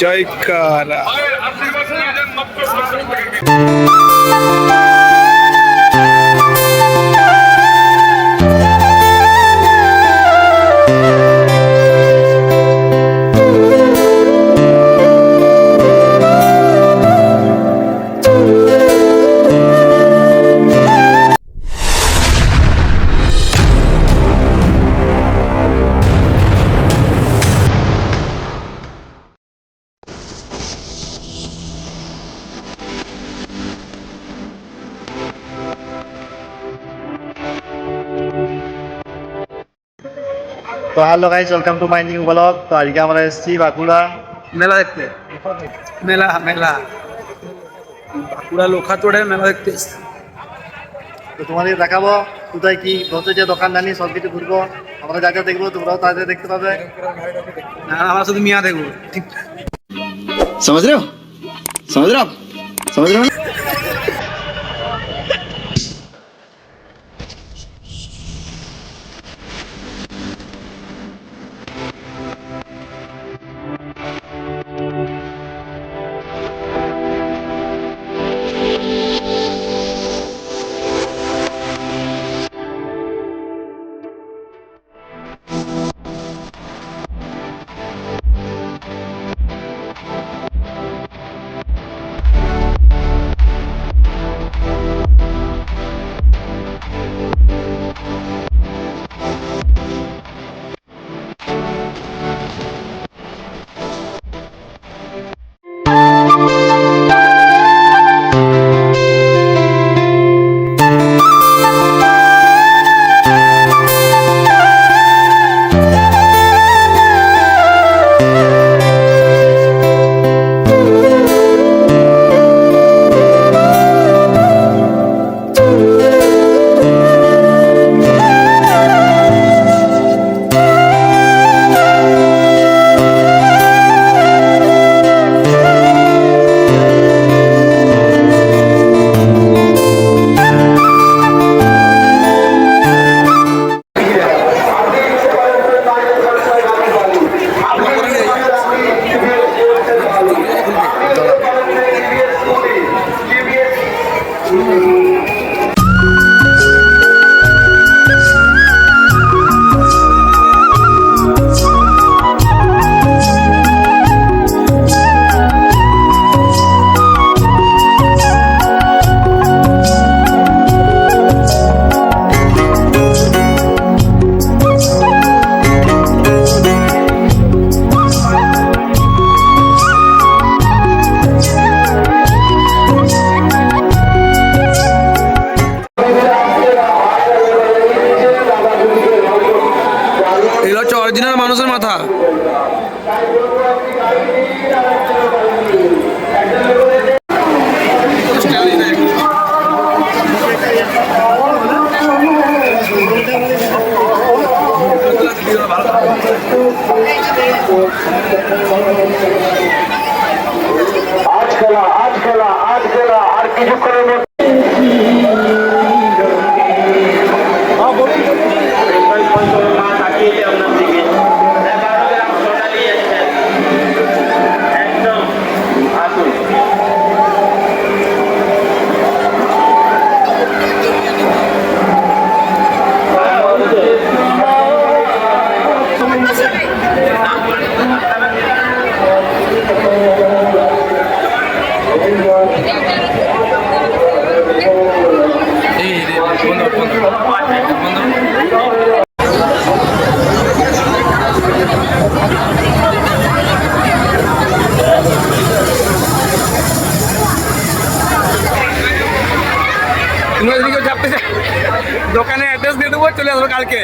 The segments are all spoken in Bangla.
জয়কারা। তো hello guys welcome to my new blog তো আজকে আমরা এসেছি বাঁকুড়া। মেলা দেখতে। মেলা মেলা। বাঁকুড়া লোখাতোড়ে মেলা দেখতে এসেছি। তো তোমাদের দেখাবো কোথায় কি বসেছে দোকানদানি সব কিছু ঘুরবো। আমরা যা যা দেখব তোমরাও তাদের দেখতে পাবে। না আমরা শুধু মিয়া দেখব ঠিক। সমাজ রে সমাজ রে সমাজ রে মানে? অরিজিনাল মানুষের মাথা। আজ খেলা আজ খেলা আজ খেলা আর কিছুক্ষণের মধ্যে চলে আসব কালকে।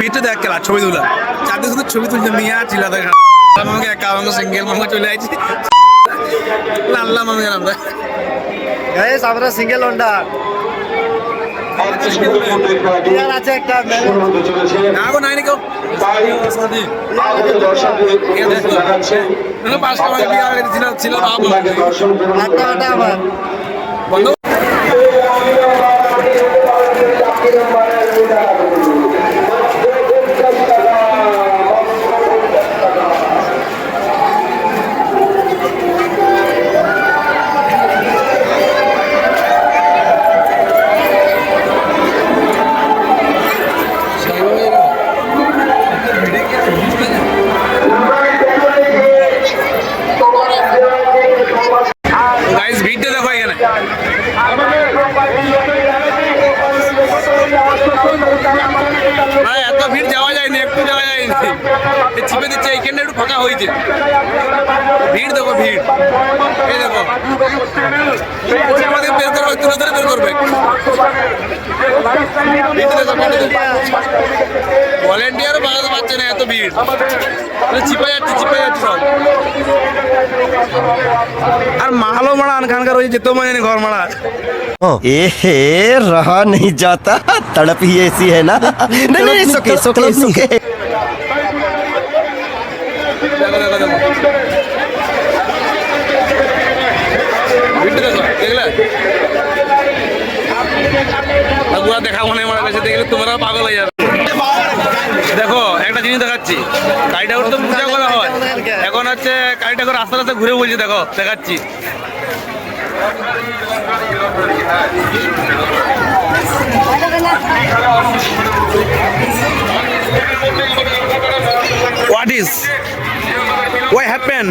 ভিতরে দেখ খেলা ছবি তোলা। চারটে শুধু ছবি তুলছে মিয়া চিলা দেখা আমাকে একা আমাকে সিঙ্গেল মামা চলে আসছি লাল্লা মামা গেলাম গাইজ আমরা সিঙ্গেল হন্ডা আছে একটা না গো নাই নাকি পাঁচটা মাস বিয়ে গেছে, ছিল- ছিল বাবা। ভলেন্টিয়ারও বাগাতে পারছে না এত ভিড় চিপে যাচ্ছে চিপে যাচ্ছে সব আর মাহালো মারা আনখানকার ওই যেতেও মানে ঘর মারা एहे रहा नहीं जाता तड़प ही ऐसी है ना नहीं नहीं सोके सोके सोके দেখো দেখো দেখো গুয়া দেখা মনে মারা গেছে দেখলে তোমরা পাগল হয়ে যাবে। দেখো, একটা জিনিস দেখাচ্ছি। ঠাকুর তো পূজা করা হয়। এখন হচ্ছে কালী ঠাকুর আস্তে আস্তে ঘুরে বলছে, দেখো, দেখাচ্ছি। হোয়াট ইজ ওয়াই হ্যাপেন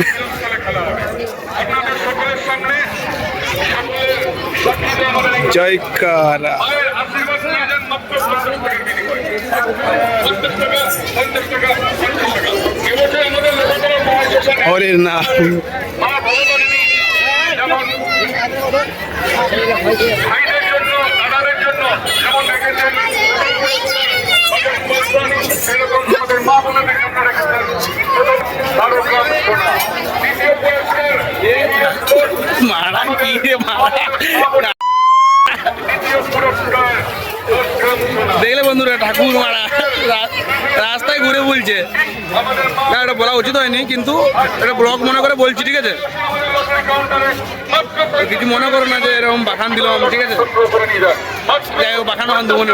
বোনদের জন্য দেখলে বন্ধুরা, ঠাকুর মারা। রাস্তায় ঘুরে বলছে। এটা বলা উচিত হয়নি, কিন্তু এটা ব্লগ মনে করে বলছি, ঠিক আছে? কিছু মনে করো না যে এরকম বাখান দিলাম, ঠিক আছে? যাই হোক, বাখান দেবো না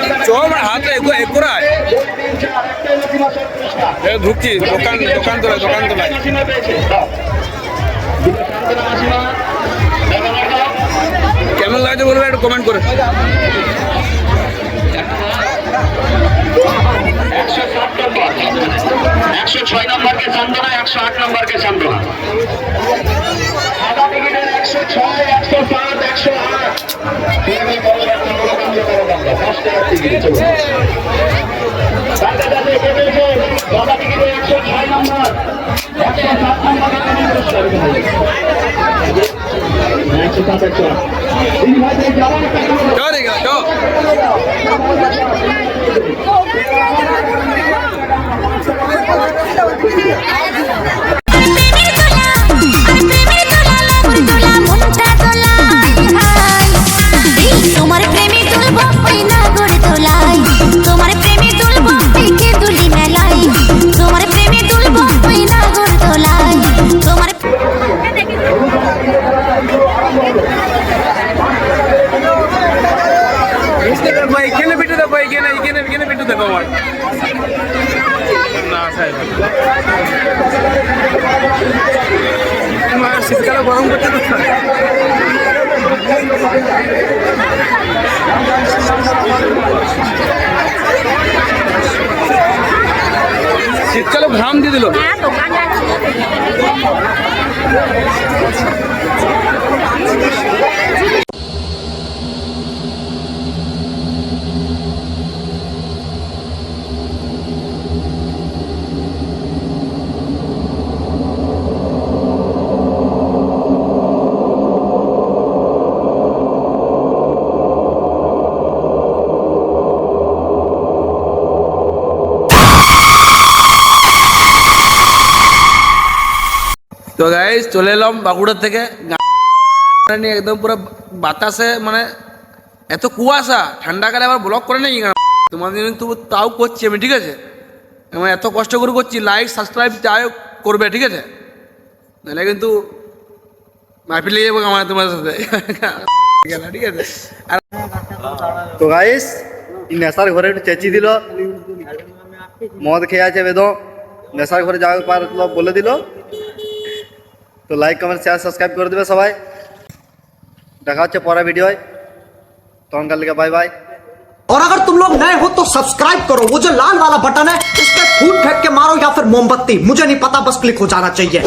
মানে চার, একটাই নথি মাসের পুরস্কার। ঢুকছি দোকান দোকান তোলায় দোকান তোলায় কেমন লাগছে বলবে একটু কমেন্ট করে। একশো সাত নম্বর একশো ছয় নম্বরকে চান্দনা একশো আট নম্বরকে চান্দনা সাদা টিকিটের একশো ছয় একশো সাত একশো পাঁচ টাকার টিকিট চলুন সাদা দাদা কে পেয়েছে সাদা টিকিটের একশো ছয় নম্বর একশো সাত নম্বরে। একশো সাত একশো শীতকালে ঘাম দিয়ে দিল। তো গাইজ চলে এলাম বাঁকুড়া থেকে। নিয়ে একদম পুরো বাতাসে মানে এত কুয়াশা ঠান্ডাকালে আবার ব্লক করে নেই তোমাদের তবু তাও করছি আমি, ঠিক আছে? এবং এত কষ্ট করে করছি লাইক সাবস্ক্রাইব যাই করবে, ঠিক আছে? নাহলে কিন্তু মারপিট লেগে যাব আমার তোমার সাথে। ঠিক আছে? আর তো গাইস নেশার ঘরে একটু চেঁচি দিল। মদ খেয়ে আছে বেদম। নেশার ঘরে যাওয়ার পারল বলে দিল তো লাইক কমেন্ট শেয়ার সাবস্ক্রাইব করে দেবে সবাই দেখা হচ্ছে পরের ভিডিওয় তখনকার লিখে বাই বাই और अगर तुम लोग नए हो तो सब्सक्राइब करो वो जो लाल वाला बटन है इस पे फूट फेंक के मारो या फिर मोमबत्ती मुझे नहीं पता बस क्लिक हो जाना चाहिए